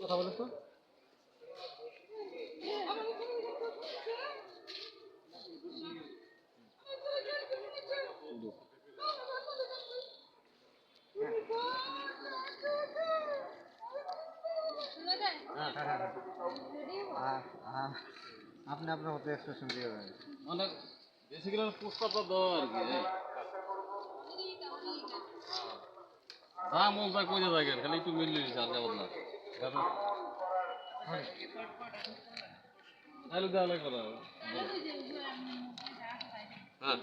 কথা বলে তো। আপনি আপনার মতো এক্সপ্রেশন দিয়ে মানে বেসিক্যালি পুষ্পাটা দাও আর কি যা মন চায় কই থাকেন খালি একটু মিললি আর যাব না না হ্যাঁ।